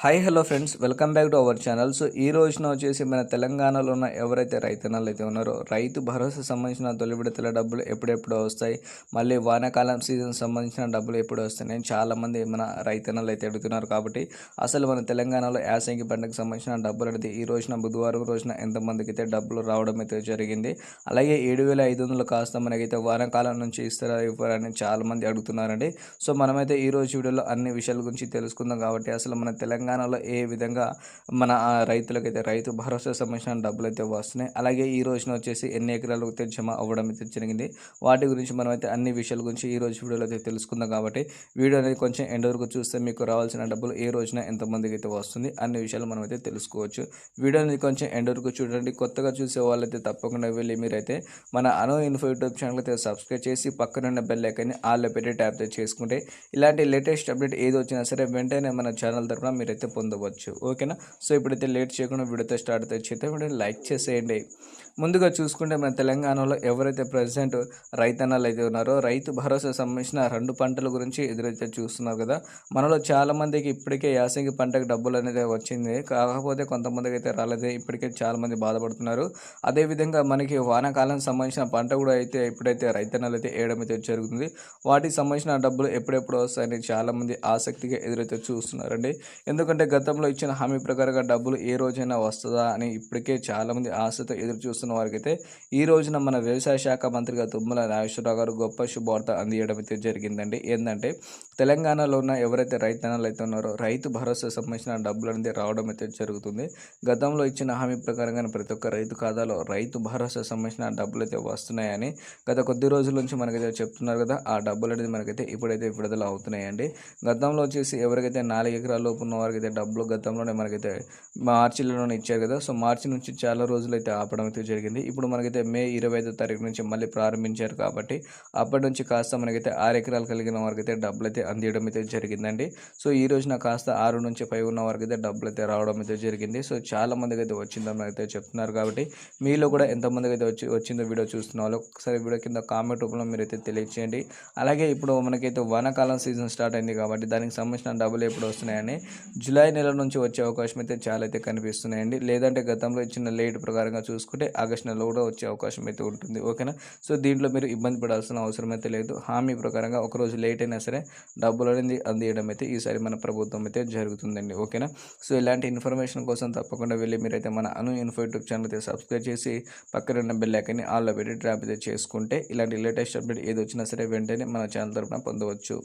Hi hello friends welcome back to our channel so ఈ రోజున వచ్చేసి మన తెలంగాణలో ఉన్న ఎవరైతే రైతన్నలు అయితే ఉన్నారో రైతు భరోసా సంబంధించిన తొలి విడతల డబ్బులు ఎప్పుడెప్పుడు వస్తాయి. మళ్ళీ వానాకాలం సీజన్ సంబంధించిన డబ్బులు ఎప్పుడు వస్తాయి. చాలామంది మన రైతన్నలు అయితే అడుగుతున్నారు కాబట్టి అసలు మన తెలంగాణలో యాసంగి పండుగకు సంబంధించిన డబ్బులు అనేది ఈ రోజున బుధవారం రోజున ఎంతమందికి అయితే డబ్బులు రావడం అయితే జరిగింది. అలాగే ఏడు వేల ఐదు వందలు కాస్త మనకైతే వానాకాలం నుంచి ఇస్తారా ఇవ్వరని చాలామంది అడుగుతున్నారండి. సో మనమైతే ఈ రోజు వీడియోలో అన్ని విషయాల గురించి తెలుసుకుందాం కాబట్టి అసలు మన తెలంగాణ తెలంగాణలో ఏ విధంగా మన రైతులకైతే రైతు భరోసా సంబంధించిన డబ్బులు అయితే వస్తున్నాయి. అలాగే ఈ రోజున వచ్చేసి ఎన్ని ఎకరాలకు అయితే జమ అవ్వడం అయితే జరిగింది. వాటి గురించి మనమైతే అన్ని విషయాల గురించి ఈ రోజు వీడియోలో అయితే తెలుసుకుందాం కాబట్టి వీడియో అనేది కొంచెం ఎండ్ వరకు చూస్తే మీకు రావాల్సిన డబ్బులు ఏ రోజున ఎంతమందికి అయితే వస్తుంది అన్ని విషయాలు మనమైతే తెలుసుకోవచ్చు. వీడియో అనేది కొంచెం ఎండ్ వరకు చూడండి. కొత్తగా చూసే వాళ్ళైతే తప్పకుండా వెళ్ళి మీరైతే మన అను ఇన్ఫో యూట్యూబ్ ఛానల్ అయితే సబ్స్క్రైబ్ చేసి పక్కనున్న బెల్ ఐకాన్ని ఆల్లో పెట్టి ట్యాప్ చేసుకుంటే ఇలాంటి లేటెస్ట్ అప్డేట్ ఏది వచ్చినా సరే వెంటనే మన ఛానల్ తరఫున అయితే పొందవచ్చు. ఓకేనా? సో ఇప్పుడైతే లేట్ చేయకుండా వీడియోతో స్టార్ట్ అయితే చేద్దాం. వీడియోని లైక్ చేసేయండి. ముందుగా చూసుకుంటే మన తెలంగాణలో ఎవరైతే ప్రజెంట్ రైతన్నలు అయితే ఉన్నారో రైతు భరోసా సంబంధించిన రెండు పంటల గురించి ఎదురైతే చూస్తున్నారు కదా మనలో చాలామందికి ఇప్పటికే యాసంగి పంటకు డబ్బులు అనేది వచ్చింది. కాకపోతే కొంతమందికి అయితే రాలేదు ఇప్పటికే చాలామంది బాధపడుతున్నారు. అదేవిధంగా మనకి వానాకాలం సంబంధించిన పంట కూడా అయితే ఇప్పుడైతే రైతన్నలు అయితే వేయడం అయితే జరుగుతుంది. వాటికి సంబంధించిన డబ్బులు ఎప్పుడెప్పుడు వస్తాయని చాలామంది ఆసక్తిగా ఎదురైతే చూస్తున్నారండి. ఎందుకంటే గతంలో ఇచ్చిన హామీ ప్రకారంగా డబ్బులు ఏ రోజైనా వస్తుందా అని ఇప్పటికే చాలామంది ఆశతో ఎదురు చూస్తున్న వారికైతే ఈ రోజున మన వ్యవసాయ శాఖ మంత్రిగా తుమ్మల నాగేశ్వరరావు గారు గొప్ప శుభవార్త అందియడం అయితే జరిగిందండి. ఏంటంటే తెలంగాణలో ఉన్న ఎవరైతే రైతన్నలు అయితే ఉన్నారో రైతు భరోసా సంబంధించిన డబ్బులు అనేది రావడం అయితే జరుగుతుంది. గతంలో ఇచ్చిన హామీ ప్రకారంగా ప్రతి ఒక్క రైతు ఖాతాలో రైతు భరోసా సంబంధించిన డబ్బులు అయితే వస్తున్నాయని గత కొద్ది రోజుల నుంచి మనకైతే చెప్తున్నారు కదా ఆ డబ్బులు అనేది మనకైతే ఇప్పుడైతే విడుదల అవుతున్నాయండి. గతంలో వచ్చేసి ఎవరికైతే నాలుగు ఎకరాల లోపు ఉన్న వారికి అయితే డబ్బులు గతంలోనే మనకైతే మార్చిలోనే ఇచ్చారు కదా. సో మార్చి నుంచి చాలా రోజులు అయితే ఆపడం అయితే జరిగింది. ఇప్పుడు మనకైతే మే ఇరవై ఐదో తారీఖు నుంచి మళ్ళీ ప్రారంభించారు కాబట్టి అప్పటి నుంచి కాస్త మనకైతే ఆరు ఎకరాలు కలిగిన వారికి అయితే డబ్బులు అయితే అందియడం అయితే జరిగిందండి. సో ఈ రోజున కాస్త ఆరు నుంచి పై ఉన్న వారికి అయితే డబ్బులు అయితే రావడం అయితే జరిగింది. సో చాలా మందికి అయితే వచ్చిందని అయితే చెప్తున్నారు కాబట్టి మీలో కూడా ఎంతమందికి అయితే వచ్చి వచ్చిందో వీడియో చూస్తున్న వాళ్ళు ఒకసారి వీడియో కింద కామెంట్ రూపంలో మీరైతే తెలియచేయండి. అలాగే ఇప్పుడు మనకైతే వానాకాలం సీజన్ స్టార్ట్ అయింది కాబట్టి దానికి సంబంధించిన డబ్బులు ఎప్పుడు వస్తున్నాయని జూలై నెల నుంచి వచ్చే అవకాశం అయితే చాలా అయితే కనిపిస్తున్నాయండి. లేదంటే గతంలో ఇచ్చిన లేట్ ప్రకారంగా చూసుకుంటే ఆగస్ట్ నెలలో కూడా వచ్చే అవకాశం అయితే ఉంటుంది. ఓకేనా? సో దీంట్లో మీరు ఇబ్బంది పడాల్సిన అవసరం అయితే లేదు. హామీ ప్రకారంగా ఒకరోజు లేట్ అయినా సరే డబ్బులు అనేది అందియడం అయితే ఈసారి మన ప్రభుత్వం అయితే జరుగుతుందండి. ఓకేనా? సో ఇలాంటి ఇన్ఫర్మేషన్ కోసం తప్పకుండా వెళ్ళి మీరైతే మన అను ఇన్ఫో యూట్యూబ్ ఛానల్ అయితే సబ్స్క్రైబ్ చేసి పక్కన ఉన్న బెల్ ఐకన్ని ఆల్లో పెట్టి ట్రాప్ అయితే చేసుకుంటే ఇలాంటి లేటెస్ట్ అప్డేట్ ఏది వచ్చినా సరే వెంటనే మన ఛానల్ తరఫున పొందవచ్చు.